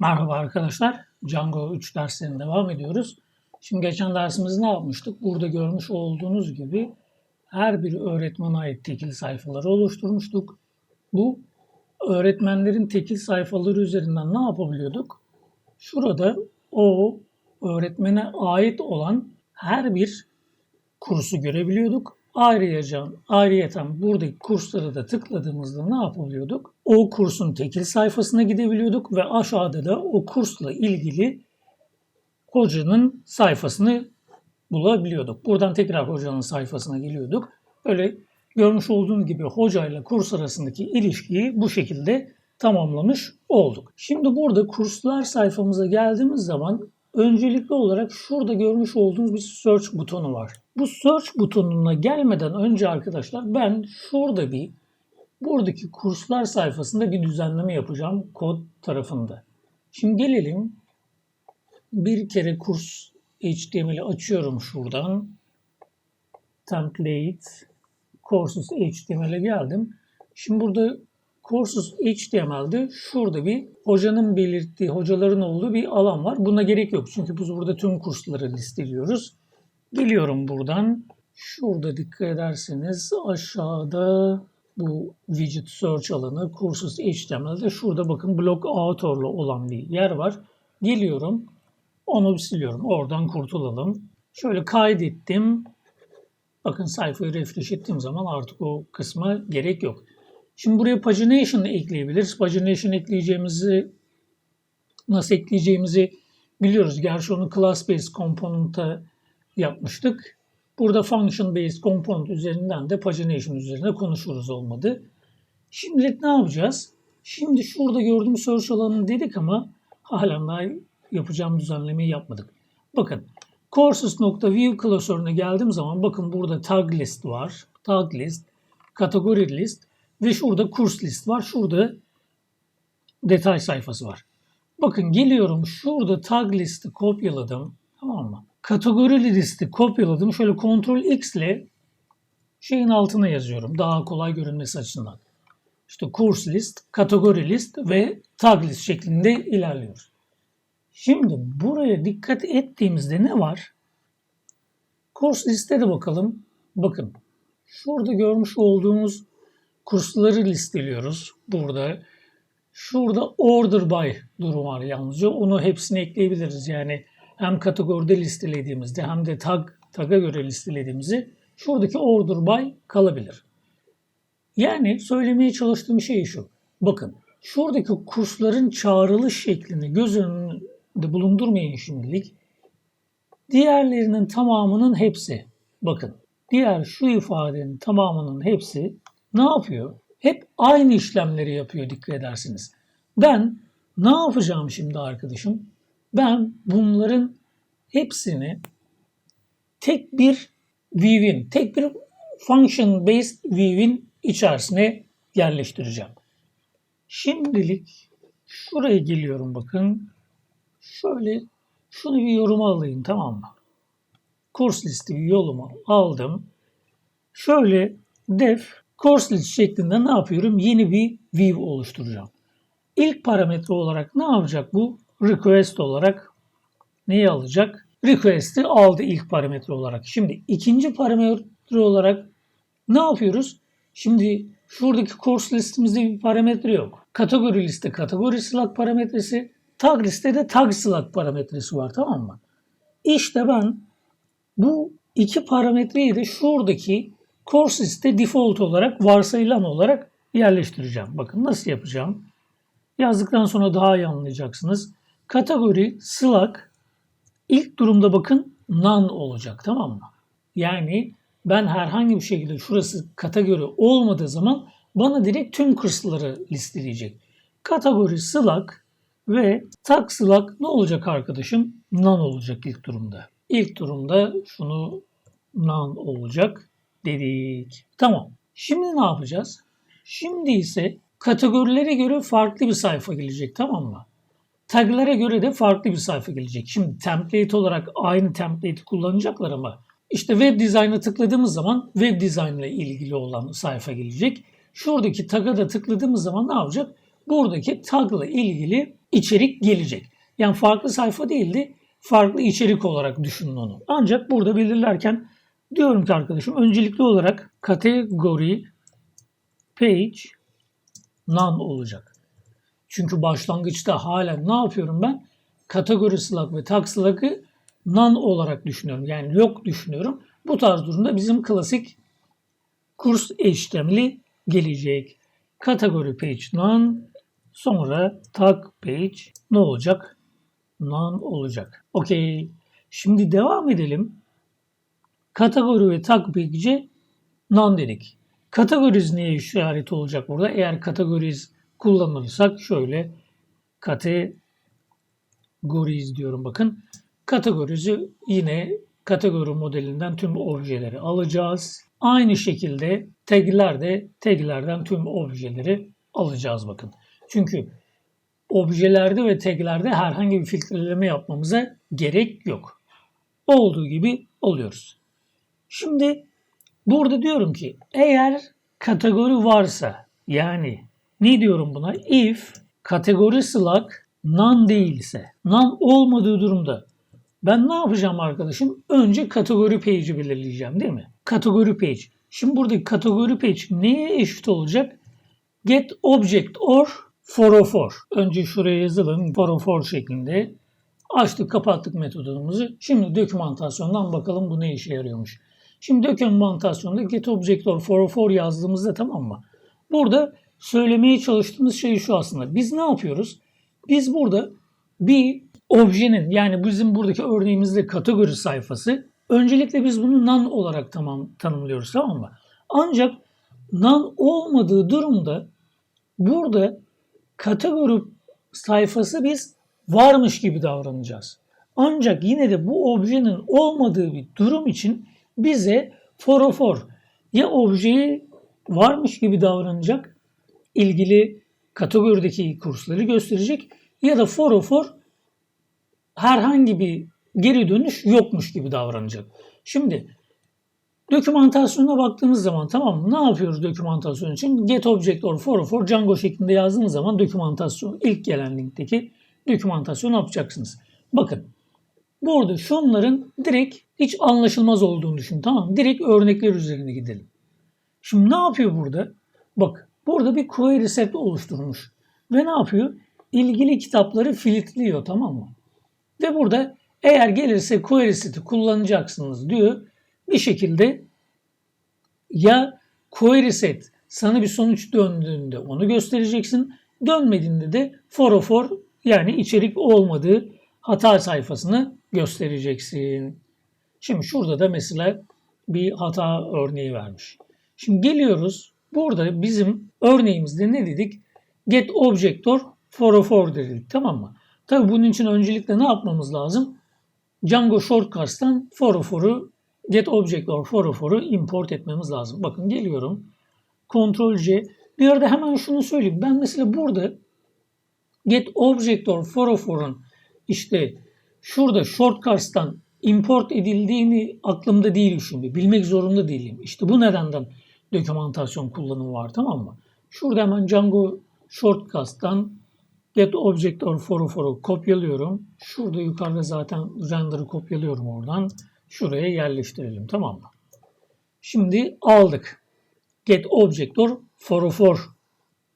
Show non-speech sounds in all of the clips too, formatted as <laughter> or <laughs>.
Merhaba arkadaşlar. Django 3 derslerine devam ediyoruz. Şimdi geçen dersimizde ne yapmıştık? Burada görmüş olduğunuz gibi her bir öğretmene ait tekil sayfaları oluşturmuştuk. Bu öğretmenlerin tekil sayfaları üzerinden ne yapabiliyorduk? Şurada o öğretmene ait olan her bir kursu görebiliyorduk. Ayrıca ayrıyeten buradaki kursları da tıkladığımızda ne yapabiliyorduk? O kursun tekil sayfasına gidebiliyorduk ve aşağıda da o kursla ilgili hocanın sayfasını bulabiliyorduk. Buradan tekrar hocanın sayfasına geliyorduk. Böyle görmüş olduğunuz gibi hocayla kurs arasındaki ilişkiyi bu şekilde tamamlamış olduk. Şimdi burada kurslar sayfamıza geldiğimiz zaman öncelikli olarak şurada görmüş olduğunuz bir search butonu var. Bu search butonuna gelmeden önce arkadaşlar ben şurada bir buradaki kurslar sayfasında bir düzenleme yapacağım kod tarafında. Şimdi gelelim bir kere kurs HTML'i açıyorum şuradan. Template Courses HTML'e geldim. Şimdi burada Courses HTML'de şurada bir hocanın belirttiği, hocaların olduğu bir alan var. Buna gerek yok. Çünkü biz burada tüm kursları listeliyoruz. Geliyorum buradan. Şurada dikkat ederseniz aşağıda bu widget search alanı Courses HTML'de şurada bakın block author'lu olan bir yer var. Geliyorum. Onu siliyorum. Oradan kurtulalım. Şöyle kaydettim. Bakın sayfayı refresh ettiğim zaman artık o kısma gerek yok. Şimdi buraya pagination ekleyebiliriz. Pagination ekleyeceğimizi nasıl ekleyeceğimizi biliyoruz. Gerçi onu class based component'a yapmıştık. Burada function based component üzerinden de pagination üzerine konuşuruz olmadı. Şimdilik ne yapacağız? Şimdi şurada gördüğüm search alanını dedik ama halen daha yapacağım düzenlemeyi yapmadık. Bakın courses.view klasörüne geldiğim zaman bakın burada tag list var. Tag list, kategori list ve şurada kurs list var. Şurada detay sayfası var. Bakın geliyorum şurada tag listi kopyaladım. Tamam mı? Kategori listi kopyaladım. Şöyle Ctrl X ile şeyin altına yazıyorum. Daha kolay görünmesi açısından. İşte kurs list, kategori list ve tag list şeklinde ilerliyoruz. Şimdi buraya dikkat ettiğimizde ne var? Kurs liste de bakalım. Bakın şurada görmüş olduğumuz kursları listeliyoruz. Burada şurada order by durum var yalnızca. Onu hepsini ekleyebiliriz. Yani hem kategoride listelediğimizde hem de tag tag'a göre listelediğimizi şuradaki order by kalabilir. Yani söylemeye çalıştığım şey şu. Bakın şuradaki kursların çağrılış şeklini göz önünde bulundurmayın şimdilik. Diğerlerinin tamamının hepsi. Bakın diğer şu ifadenin tamamının hepsi ne yapıyor? Hep aynı işlemleri yapıyor dikkat edersiniz. Ben ne yapacağım şimdi arkadaşım? Ben bunların hepsini tek bir view'in, tek bir function based view'in içerisine yerleştireceğim. Şimdilik şuraya geliyorum bakın. Şöyle şunu bir yoruma alayım tamam mı? Kurs listi bir yoluma aldım. Şöyle def course list şeklinde ne yapıyorum? Yeni bir view oluşturacağım. İlk parametre olarak ne yapacak bu? Request olarak neyi alacak? Request'i aldı ilk parametre olarak. Şimdi ikinci parametre olarak ne yapıyoruz? Şimdi şuradaki course listemizde bir parametre yok. Kategori liste kategori slot parametresi, tag listede tag slot parametresi var tamam mı? İşte ben bu iki parametreyi de şuradaki course liste default olarak varsayılan olarak yerleştireceğim. Bakın nasıl yapacağım? Yazdıktan sonra daha iyi anlayacaksınız. Kategori Slack ilk durumda bakın none olacak tamam mı? Yani ben herhangi bir şekilde şurası kategori olmadığı zaman bana direkt tüm kursları listeleyecek. Kategori Slack ve tag Slack ne olacak arkadaşım? None olacak ilk durumda. İlk durumda şunu none olacak dedik. Tamam. Şimdi ne yapacağız? Şimdi ise kategorilere göre farklı bir sayfa gelecek tamam mı? Taglara göre de farklı bir sayfa gelecek. Şimdi template olarak aynı template'i kullanacaklar ama işte web design'a tıkladığımız zaman web design ile ilgili olan sayfa gelecek. Şuradaki tag'a da tıkladığımız zaman ne yapacak? buradaki tagla ilgili içerik gelecek. Yani farklı sayfa değildi, farklı içerik olarak düşünün onu. Ancak burada belirlerken diyorum ki arkadaşım öncelikli olarak kategori page none olacak. Çünkü başlangıçta hala ne yapıyorum ben? Kategori slug ve tag slug'ı none olarak düşünüyorum. Yani yok düşünüyorum. Bu tarz durumda bizim klasik kurs HTML'i gelecek. Kategori page none sonra tag page ne olacak? None olacak. Okey. Şimdi devam edelim. Kategori ve tag page'e none dedik. Kategoriz neye işaret olacak burada? Eğer kategoriz kullanırsak şöyle kategoriz diyorum bakın. Kategorizi yine kategori modelinden tüm objeleri alacağız. Aynı şekilde tagler de taglerden tüm objeleri alacağız bakın. Çünkü objelerde ve taglerde herhangi bir filtreleme yapmamıza gerek yok. Olduğu gibi alıyoruz. Şimdi burada diyorum ki eğer kategori varsa yani ne diyorum buna? If kategori slug none değilse, none olmadığı durumda ben ne yapacağım arkadaşım? Önce kategori page'i belirleyeceğim değil mi? Kategori page. Şimdi buradaki kategori page neye eşit olacak? Get object or for for. Önce şuraya yazalım for for şeklinde. Açtık kapattık metodumuzu. Şimdi dokümantasyondan bakalım bu ne işe yarıyormuş. Şimdi dokümantasyonda get object or for for yazdığımızda tamam mı? Burada söylemeye çalıştığımız şey şu aslında. Biz ne yapıyoruz? Biz burada bir objenin yani bizim buradaki örneğimizde kategori sayfası öncelikle biz bunu none olarak tamam tanımlıyoruz tamam mı? Ancak none olmadığı durumda burada kategori sayfası biz varmış gibi davranacağız. Ancak yine de bu objenin olmadığı bir durum için bize forofor ya objeyi varmış gibi davranacak ilgili kategorideki kursları gösterecek ya da forofor herhangi bir geri dönüş yokmuş gibi davranacak. Şimdi dokümantasyona baktığımız zaman tamam mı? Ne yapıyoruz dokümantasyon için? Get object or for for Django şeklinde yazdığınız zaman dokümantasyon ilk gelen linkteki dokümantasyon yapacaksınız. Bakın burada şunların direkt hiç anlaşılmaz olduğunu düşün. Tamam? Direkt örnekler üzerine gidelim. Şimdi ne yapıyor burada? Bak burada bir query set oluşturmuş. Ve ne yapıyor? İlgili kitapları filtreliyor tamam mı? Ve burada eğer gelirse query seti kullanacaksınız diyor. Bir şekilde ya query set sana bir sonuç döndüğünde onu göstereceksin. Dönmediğinde de for for yani içerik olmadığı hata sayfasını göstereceksin. Şimdi şurada da mesela bir hata örneği vermiş. Şimdi geliyoruz. Burada bizim örneğimizde ne dedik? Get objector for for dedik tamam mı? Tabi bunun için öncelikle ne yapmamız lazım? Django Shortcuts'tan foroforu get object or foroforu import etmemiz lazım. Bakın geliyorum. Ctrl C. Bir arada hemen şunu söyleyeyim. Ben mesela burada get object or foroforun işte şurada shortcuts'tan import edildiğini aklımda değil şimdi. Bilmek zorunda değilim. İşte bu nedenden dokümantasyon kullanımı var tamam mı? Şurada hemen Django Shortcuts'tan get object or for for'u kopyalıyorum. Şurada yukarıda zaten render'ı kopyalıyorum oradan. Şuraya yerleştirelim tamam mı? Şimdi aldık. Get object or for for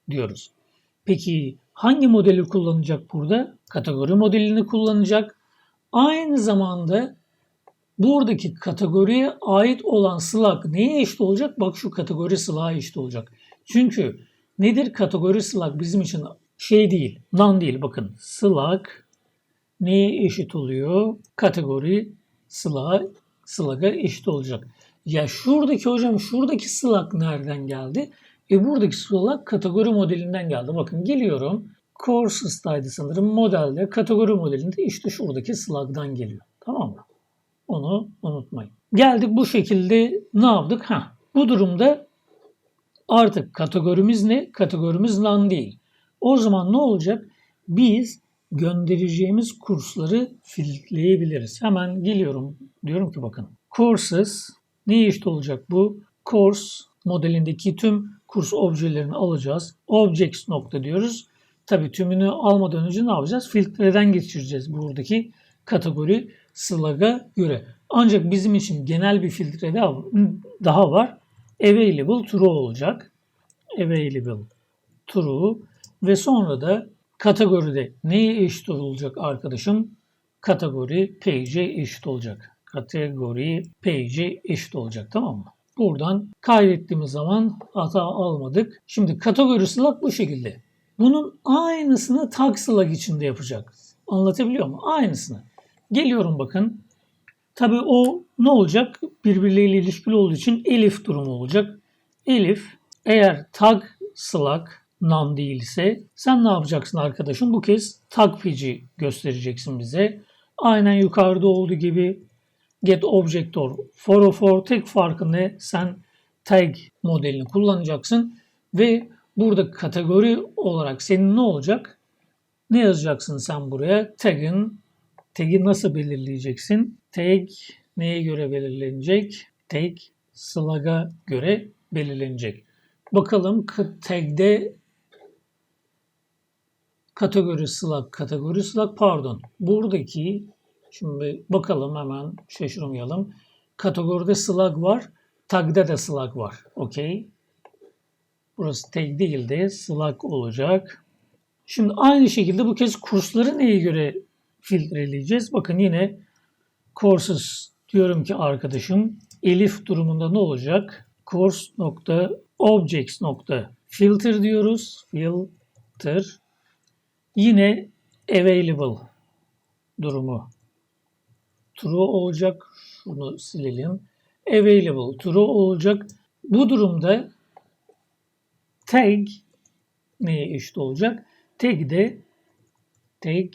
diyoruz. Peki hangi modeli kullanacak burada? Kategori modelini kullanacak. Aynı zamanda buradaki kategoriye ait olan slug neye eşit olacak? Bak şu kategori slug'a eşit olacak. Çünkü nedir kategori slug bizim için şey değil, non değil bakın. Slug neye eşit oluyor? Kategori slug, slug'a eşit olacak. Ya şuradaki hocam şuradaki slug nereden geldi? E buradaki slug kategori modelinden geldi. Bakın geliyorum. Courses'taydı sanırım modelde. Kategori modelinde işte şuradaki slug'dan geliyor. Tamam mı? Onu unutmayın. Geldik bu şekilde ne yaptık? Ha, bu durumda artık kategorimiz ne? Kategorimiz non değil. O zaman ne olacak? Biz göndereceğimiz kursları filtreyebiliriz. Hemen geliyorum. Diyorum ki bakın. Courses ne eşit olacak bu? Course modelindeki tüm kurs objelerini alacağız. Objects nokta diyoruz. Tabii tümünü almadan önce ne yapacağız? Filtreden geçireceğiz buradaki kategori slug'a göre. Ancak bizim için genel bir filtre daha, var. Available true olacak. Available true ve sonra da kategoride neye eşit olacak arkadaşım? Kategori page'e eşit olacak. Kategori page'e eşit olacak tamam mı? Buradan kaydettiğimiz zaman hata almadık. Şimdi kategori slug bu şekilde. Bunun aynısını tag slug içinde yapacak. Anlatabiliyor muyum? Aynısını. Geliyorum bakın. Tabii o ne olacak? Birbirleriyle ilişkili olduğu için elif durumu olacak. Elif eğer tag slug none değilse sen ne yapacaksın arkadaşım? Bu kez tag peci göstereceksin bize. Aynen yukarıda olduğu gibi get objector 404 tek farkı ne? Sen tag modelini kullanacaksın ve burada kategori olarak senin ne olacak? Ne yazacaksın sen buraya? Tag'in tag'i nasıl belirleyeceksin? Tag neye göre belirlenecek? Tag slug'a göre belirlenecek. Bakalım tag'de kategori slug, kategori slug pardon. Buradaki şimdi bakalım hemen şaşırmayalım. Kategoride slug var. Tag'da da slug var. Okey. Burası tag değil de slug olacak. Şimdi aynı şekilde bu kez kursları neye göre filtreleyeceğiz? Bakın yine courses diyorum ki arkadaşım elif durumunda ne olacak? Course nokta objects nokta filter diyoruz. Filter Yine available durumu true olacak. Şunu silelim. Available true olacak. Bu durumda tag neye eşit olacak? Tag de tag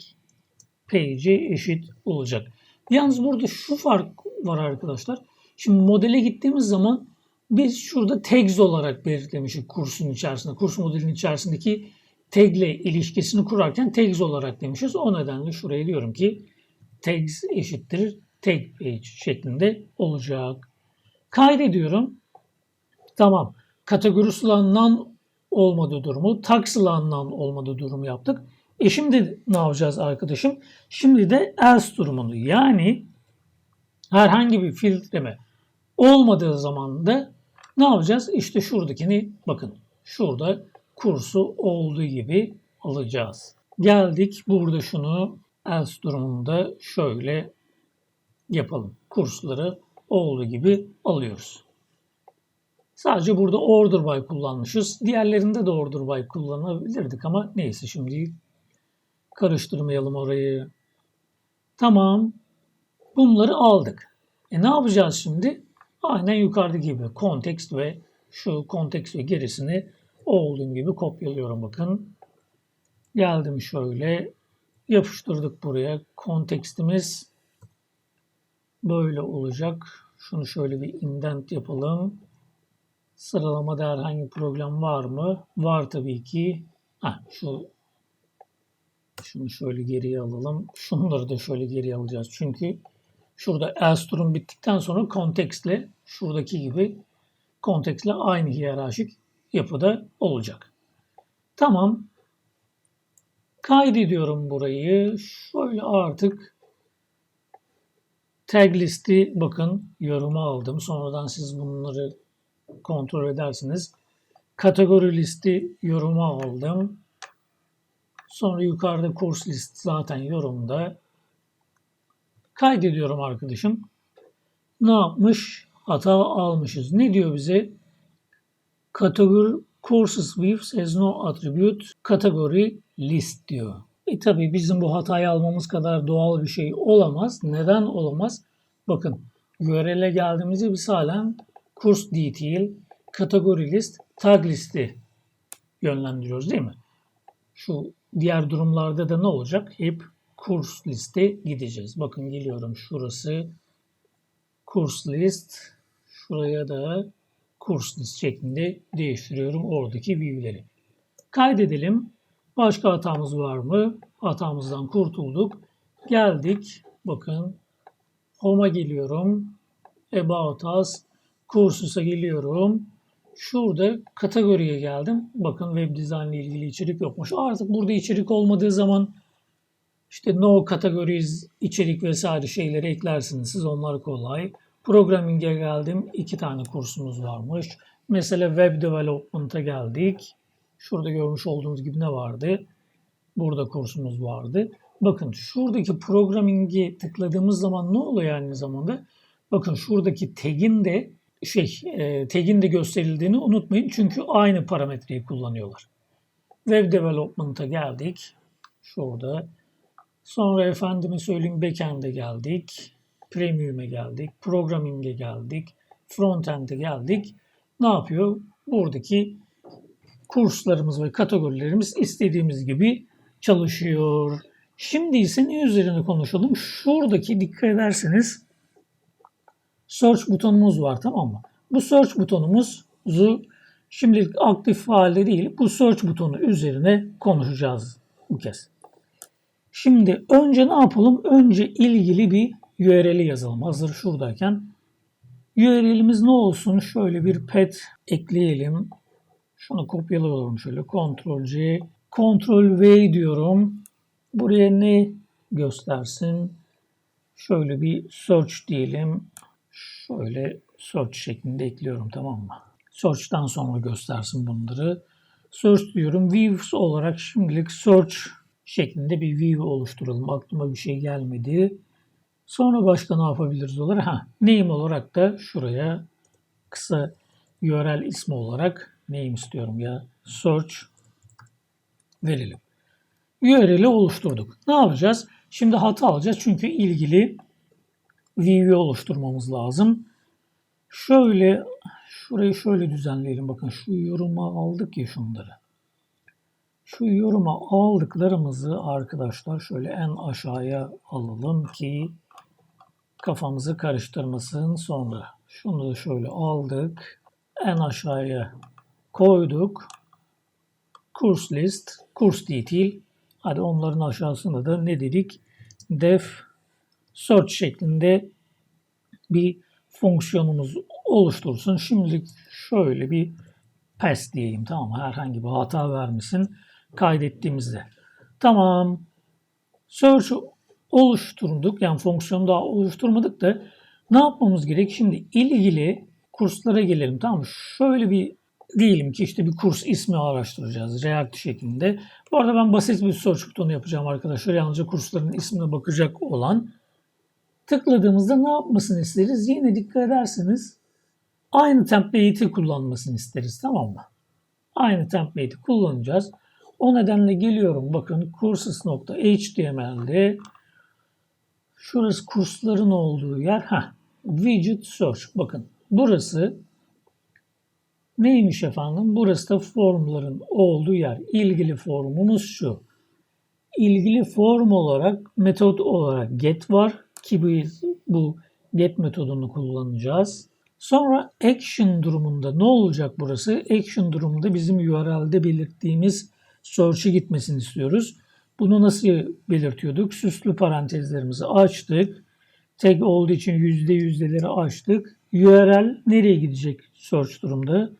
page'e eşit olacak. Yalnız burada şu fark var arkadaşlar. Şimdi modele gittiğimiz zaman biz şurada tags olarak belirtlemişik kursun içerisinde, kurs modelinin içerisindeki tag ile ilişkisini kurarken tags olarak demişiz. O nedenle şuraya diyorum ki tags eşittir tag page şeklinde olacak. Kaydediyorum. Tamam. Kategorisi none olmadığı durumu, tags none olmadığı durumu yaptık. E şimdi ne yapacağız arkadaşım? Şimdi de else durumunu yani herhangi bir filtreme olmadığı zaman da ne yapacağız? İşte şuradakini bakın. Şurada kursu olduğu gibi alacağız. Geldik burada şunu else durumunda şöyle yapalım. Kursları olduğu gibi alıyoruz. Sadece burada order by kullanmışız. Diğerlerinde de order by kullanabilirdik ama neyse şimdi karıştırmayalım orayı. Tamam. Bunları aldık. E ne yapacağız şimdi? Aynen yukarıda gibi context ve şu context ve gerisini olduğum gibi kopyalıyorum bakın. Geldim şöyle yapıştırdık buraya. Kontekstimiz böyle olacak. Şunu şöyle bir indent yapalım. Sıralamada herhangi bir problem var mı? Var tabii ki. Heh, şu şunu şöyle geriye alalım. Şunları da şöyle geriye alacağız. Çünkü şurada else bittikten sonra kontekstle şuradaki gibi kontekstle aynı hiyerarşik yapıda olacak. Tamam. Kaydediyorum burayı. Şöyle artık tag listi bakın yoruma aldım. Sonradan siz bunları kontrol edersiniz. Kategori listi yoruma aldım. Sonra yukarıda kurs list zaten yorumda. Kaydediyorum arkadaşım. Ne yapmış? Hata almışız. Ne diyor bize? Category courses with has no attribute category list diyor. E tabi bizim bu hatayı almamız kadar doğal bir şey olamaz. Neden olamaz? Bakın URL'e geldiğimizde biz halen kurs detail, category list, tag listi yönlendiriyoruz değil mi? Şu diğer durumlarda da ne olacak? Hep kurs liste gideceğiz. Bakın geliyorum şurası kurs list. Şuraya da kurs list şeklinde değiştiriyorum oradaki bilgileri. Kaydedelim. Başka hatamız var mı? Hatamızdan kurtulduk. Geldik. Bakın Home'a geliyorum. About Us. Kursus'a geliyorum. Şurada kategoriye geldim. Bakın web design ile ilgili içerik yokmuş. Artık burada içerik olmadığı zaman işte no categories, içerik vesaire şeyleri eklersiniz. Siz onlar kolay. Programming'e geldim. iki tane kursumuz varmış. Mesela web development'a geldik. Şurada görmüş olduğunuz gibi ne vardı? Burada kursumuz vardı. Bakın şuradaki programming'i tıkladığımız zaman ne oluyor aynı zamanda? Bakın şuradaki tag'in de şey e, tag'in de gösterildiğini unutmayın. Çünkü aynı parametreyi kullanıyorlar. Web development'a geldik. Şurada. Sonra efendime söyleyeyim backend'e geldik. Premium'e geldik. Programming'e geldik. Frontend'e geldik. Ne yapıyor? Buradaki kurslarımız ve kategorilerimiz istediğimiz gibi çalışıyor. Şimdi ise ne üzerine konuşalım? Şuradaki dikkat ederseniz search butonumuz var tamam mı? Bu search butonumuzu şimdilik aktif halde değil bu search butonu üzerine konuşacağız bu kez. Şimdi önce ne yapalım? Önce ilgili bir URL'i yazalım. Hazır şuradayken. URL'imiz ne olsun? Şöyle bir pet ekleyelim. Şunu kopyalıyorum şöyle. Ctrl C, Ctrl V diyorum. Buraya ne göstersin? Şöyle bir search diyelim. Şöyle search şeklinde ekliyorum tamam mı? Search'tan sonra göstersin bunları. Search diyorum. Views olarak şimdilik search şeklinde bir view oluşturalım. Aklıma bir şey gelmedi. Sonra başka ne yapabiliriz olarak? Ha, name olarak da şuraya kısa URL ismi olarak name istiyorum ya. Search verelim. URL'i oluşturduk. Ne yapacağız? Şimdi hata alacağız çünkü ilgili view oluşturmamız lazım. Şöyle şurayı şöyle düzenleyelim. Bakın şu yoruma aldık ya şunları. Şu yoruma aldıklarımızı arkadaşlar şöyle en aşağıya alalım ki kafamızı karıştırmasın sonra. Şunu da şöyle aldık. En aşağıya koyduk. Kurs list, kurs detail. Hadi onların aşağısında da ne dedik? Def search şeklinde bir fonksiyonumuz oluştursun. Şimdilik şöyle bir pass diyeyim tamam? Herhangi bir hata vermesin kaydettiğimizde. Tamam. Search oluşturduk. Yani fonksiyonu daha oluşturmadık da ne yapmamız gerek? Şimdi ilgili kurslara gelelim. Tamam mı? Şöyle bir diyelim ki işte bir kurs ismi araştıracağız React şeklinde. Bu arada ben basit bir search butonu yapacağım arkadaşlar. Yalnızca kursların ismine bakacak olan. Tıkladığımızda ne yapmasını isteriz? Yine dikkat ederseniz aynı template'i kullanmasını isteriz. Tamam mı? Aynı template'i kullanacağız. O nedenle geliyorum. Bakın courses.html'de şurası kursların olduğu yer. ha Widget Search. Bakın burası neymiş efendim? Burası da formların olduğu yer. İlgili formumuz şu. İlgili form olarak metot olarak get var ki biz bu get metodunu kullanacağız. Sonra action durumunda ne olacak burası? Action durumunda bizim URL'de belirttiğimiz search'e gitmesini istiyoruz. Bunu nasıl belirtiyorduk? Süslü parantezlerimizi açtık. Tag olduğu için yüzde yüzdeleri açtık. URL nereye gidecek search durumda?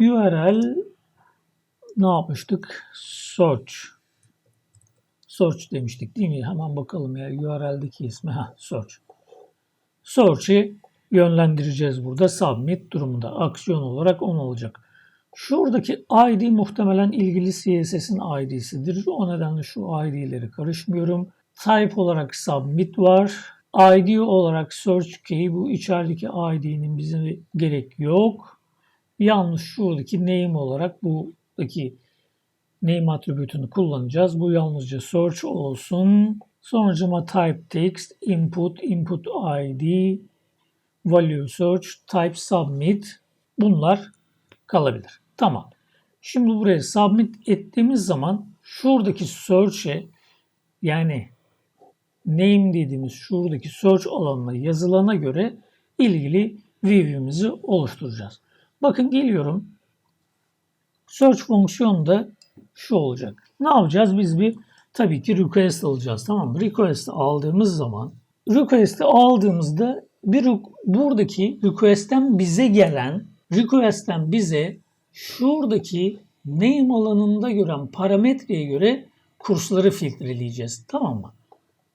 URL ne yapmıştık? Search. Search demiştik değil mi? Hemen bakalım ya URL'deki ismi. Ha, search. Search'i yönlendireceğiz burada. Submit durumunda. Aksiyon olarak 10 olacak. Şuradaki ID muhtemelen ilgili CSS'in ID'sidir. O nedenle şu ID'leri karışmıyorum. Type olarak submit var. ID olarak search key bu içerideki ID'nin bize gerek yok. Yalnız şuradaki name olarak buradaki name attribütünü kullanacağız. Bu yalnızca search olsun. Sonucuma type text, input, input ID, value search, type submit bunlar kalabilir. Tamam. Şimdi buraya submit ettiğimiz zaman şuradaki search'e yani name dediğimiz şuradaki search alanına yazılana göre ilgili view'imizi oluşturacağız. Bakın geliyorum. Search fonksiyonu da şu olacak. Ne yapacağız? Biz bir tabii ki request alacağız. Tamam mı? Request aldığımız zaman request'i aldığımızda bir buradaki request'ten bize gelen request'ten bize şuradaki name alanında gören parametreye göre kursları filtreleyeceğiz. Tamam mı?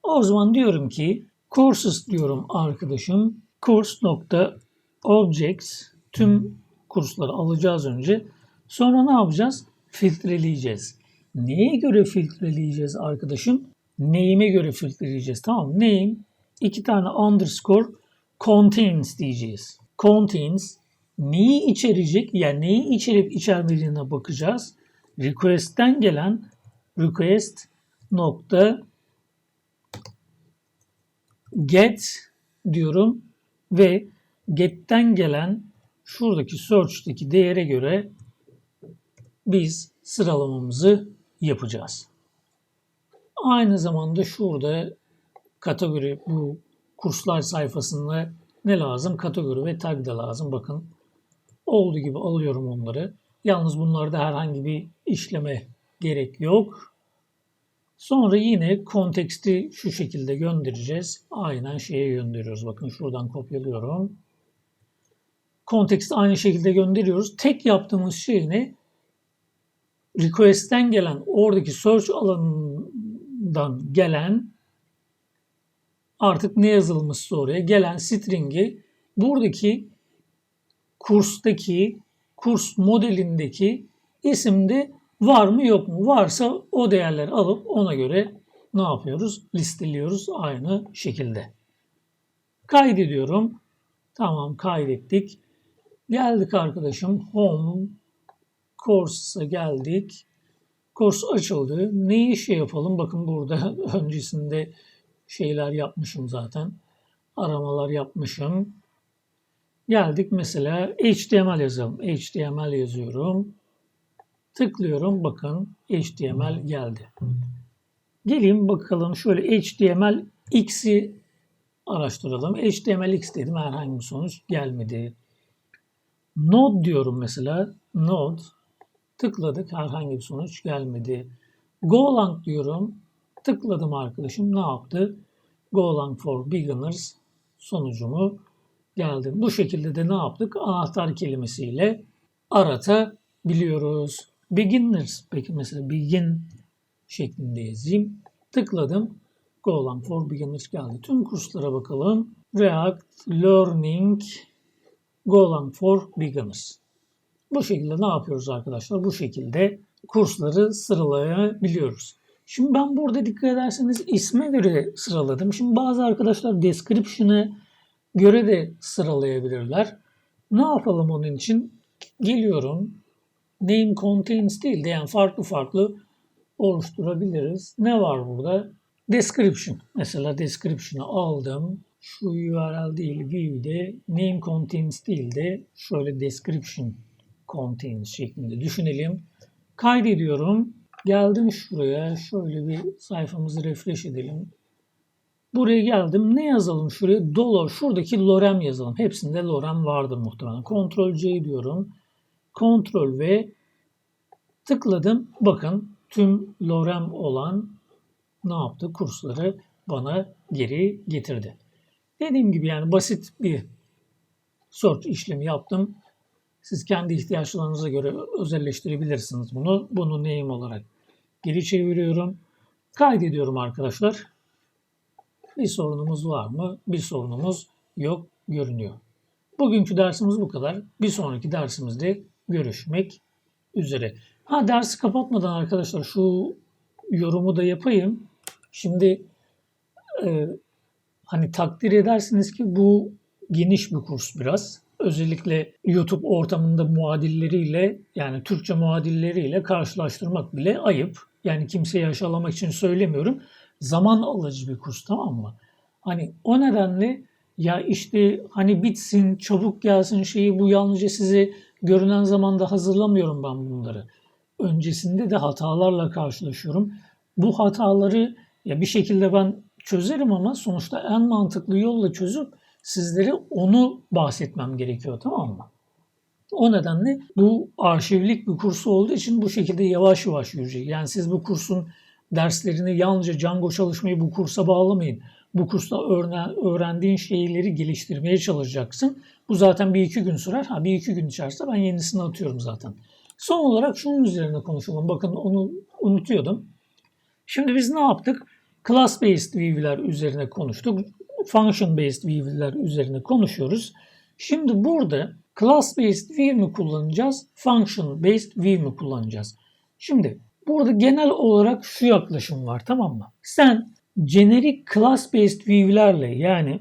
O zaman diyorum ki courses diyorum arkadaşım. Course.objects tüm kursları alacağız önce. Sonra ne yapacağız? Filtreleyeceğiz. Neye göre filtreleyeceğiz arkadaşım? Name'e göre filtreleyeceğiz. Tamam? Name iki tane underscore contains diyeceğiz. Contains neyi içerecek? Yani neyi içerip içermediğine bakacağız. Request'ten gelen request nokta get diyorum ve get'ten gelen şuradaki search'teki değere göre biz sıralamamızı yapacağız. Aynı zamanda şurada kategori bu kurslar sayfasında ne lazım? Kategori ve tag da lazım. Bakın olduğu gibi alıyorum onları. Yalnız bunlarda herhangi bir işleme gerek yok. Sonra yine konteksti şu şekilde göndereceğiz. Aynen şeye gönderiyoruz. Bakın şuradan kopyalıyorum. Konteksti aynı şekilde gönderiyoruz. Tek yaptığımız şey ne? Request'ten gelen oradaki search alanından gelen artık ne yazılmışsa oraya gelen string'i buradaki kurstaki kurs modelindeki isimde var mı yok mu? Varsa o değerleri alıp ona göre ne yapıyoruz? Listeliyoruz aynı şekilde. Kaydediyorum. Tamam kaydettik. Geldik arkadaşım home courses'a geldik. Kurs açıldı. Neyi şey yapalım? Bakın burada <laughs> öncesinde şeyler yapmışım zaten. Aramalar yapmışım. Geldik mesela HTML yazalım. HTML yazıyorum. Tıklıyorum. Bakın HTML geldi. Geleyim bakalım şöyle HTML X'i araştıralım. HTML X dedim herhangi bir sonuç gelmedi. Node diyorum mesela. Node. Tıkladık herhangi bir sonuç gelmedi. Golang diyorum. Tıkladım arkadaşım ne yaptı? Golang for Beginners sonucumu geldi. Bu şekilde de ne yaptık? Anahtar kelimesiyle aratabiliyoruz. Beginners peki mesela begin şeklinde yazayım. Tıkladım. Golang for Beginners geldi. Tüm kurslara bakalım. React Learning Golang for Beginners. Bu şekilde ne yapıyoruz arkadaşlar? Bu şekilde kursları sıralayabiliyoruz. Şimdi ben burada dikkat ederseniz isme göre sıraladım. Şimdi bazı arkadaşlar description'ı göre de sıralayabilirler. Ne yapalım onun için? Geliyorum. Name contains değil de yani farklı farklı oluşturabiliriz. Ne var burada? Description. Mesela description'ı aldım. Şu URL değil view'de name contains değil de şöyle description contains şeklinde düşünelim. Kaydediyorum. Geldim şuraya. Şöyle bir sayfamızı refresh edelim. Buraya geldim. Ne yazalım şuraya? Dollar. Şuradaki lorem yazalım. Hepsinde lorem vardır muhtemelen. Ctrl C diyorum. Ctrl V tıkladım. Bakın tüm lorem olan ne yaptı? Kursları bana geri getirdi. Dediğim gibi yani basit bir search işlemi yaptım. Siz kendi ihtiyaçlarınıza göre özelleştirebilirsiniz bunu. Bunu name olarak geri çeviriyorum. Kaydediyorum arkadaşlar. Bir sorunumuz var mı? Bir sorunumuz yok görünüyor. Bugünkü dersimiz bu kadar. Bir sonraki dersimizde görüşmek üzere. Ha dersi kapatmadan arkadaşlar şu yorumu da yapayım. Şimdi e, hani takdir edersiniz ki bu geniş bir kurs biraz. Özellikle YouTube ortamında muadilleriyle yani Türkçe muadilleriyle karşılaştırmak bile ayıp. Yani kimseyi aşağılamak için söylemiyorum. Zaman alıcı bir kurs tamam mı? Hani o nedenle ya işte hani bitsin, çabuk gelsin şeyi bu yalnızca size görünen zamanda hazırlamıyorum ben bunları. Öncesinde de hatalarla karşılaşıyorum. Bu hataları ya bir şekilde ben çözerim ama sonuçta en mantıklı yolla çözüp sizlere onu bahsetmem gerekiyor tamam mı? O nedenle bu arşivlik bir kursu olduğu için bu şekilde yavaş yavaş yürüyecek. Yani siz bu kursun derslerini yalnızca Django çalışmayı bu kursa bağlamayın. bu kursta öğren- öğrendiğin şeyleri geliştirmeye çalışacaksın. Bu zaten bir iki gün sürer. Ha bir iki gün içerisinde ben yenisini atıyorum zaten. Son olarak şunun üzerine konuşalım. Bakın onu unutuyordum. Şimdi biz ne yaptık? Class based view'ler üzerine konuştuk. Function based view'ler üzerine konuşuyoruz. Şimdi burada class based view mi kullanacağız? Function based view mi kullanacağız? Şimdi burada genel olarak şu yaklaşım var tamam mı? Sen generic class based view'lerle yani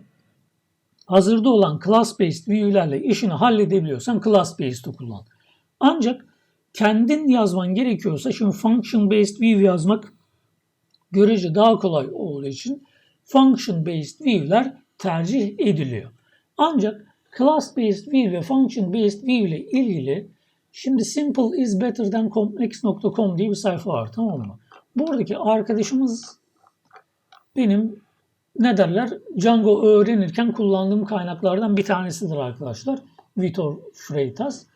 hazırda olan class based view'lerle işini halledebiliyorsan class based'ı kullan. Ancak kendin yazman gerekiyorsa şimdi function based view yazmak görece daha kolay olduğu için function based view'ler tercih ediliyor. Ancak class based view ve function based view ile ilgili şimdi simple is better than complex.com diye bir sayfa var tamam mı? Buradaki arkadaşımız benim ne derler Django öğrenirken kullandığım kaynaklardan bir tanesidir arkadaşlar. Vitor Freitas.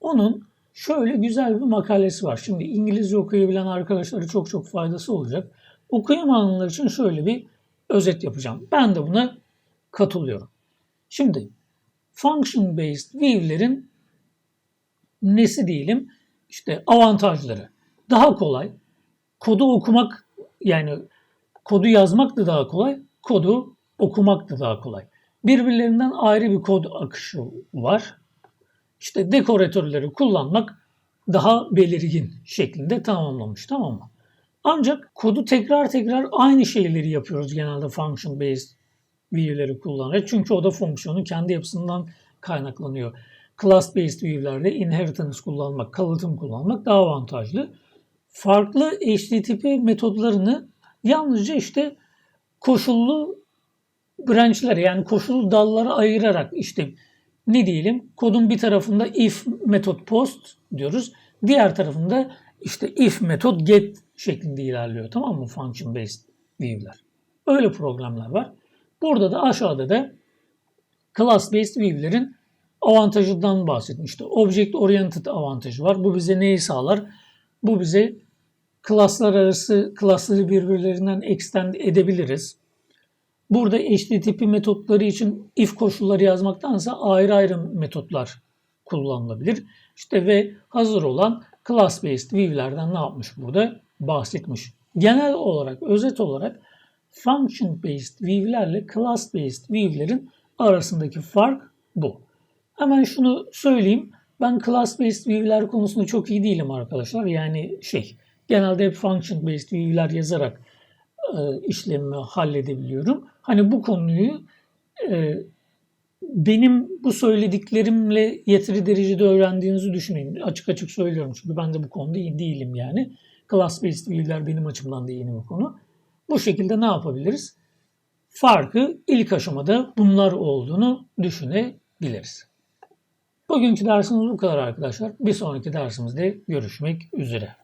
Onun şöyle güzel bir makalesi var. Şimdi İngilizce okuyabilen arkadaşlara çok çok faydası olacak. Okuyamayanlar için şöyle bir özet yapacağım. Ben de buna katılıyorum. Şimdi function based view'lerin nesi diyelim? İşte avantajları. Daha kolay. Kodu okumak yani kodu yazmak da daha kolay. Kodu okumak da daha kolay. Birbirlerinden ayrı bir kod akışı var. İşte dekoratörleri kullanmak daha belirgin şeklinde tamamlamış tamam mı? Ancak kodu tekrar tekrar aynı şeyleri yapıyoruz genelde function based view'leri kullanarak. Çünkü o da fonksiyonun kendi yapısından kaynaklanıyor. Class based view'lerde inheritance kullanmak, kalıtım kullanmak daha avantajlı. Farklı HTTP metodlarını yalnızca işte koşullu branch'lere yani koşullu dallara ayırarak işte ne diyelim kodun bir tarafında if metot post diyoruz. Diğer tarafında işte if metot get şeklinde ilerliyor. Tamam mı? Function based view'ler. Öyle programlar var. Burada da aşağıda da class based view'lerin avantajından bahsettim. İşte object oriented avantajı var. Bu bize neyi sağlar? Bu bize klaslar arası klasları birbirlerinden extend edebiliriz. Burada HTTP metotları için if koşulları yazmaktansa ayrı ayrı metotlar kullanılabilir. İşte ve hazır olan class based view'lerden ne yapmış burada? Bahsetmiş. Genel olarak, özet olarak function based view'lerle class based view'lerin arasındaki fark bu. Hemen şunu söyleyeyim. Ben class based view'ler konusunda çok iyi değilim arkadaşlar. Yani şey, genelde hep function based view'ler yazarak e, işlemimi halledebiliyorum. Hani bu konuyu e, benim bu söylediklerimle yeteri derecede öğrendiğinizi düşünmeyin. Açık açık söylüyorum çünkü ben de bu konuda iyi değilim yani. Class based view'ler benim açımdan da yeni bir konu. Bu şekilde ne yapabiliriz? Farkı ilk aşamada bunlar olduğunu düşünebiliriz. Bugünkü dersimiz bu kadar arkadaşlar. Bir sonraki dersimizde görüşmek üzere.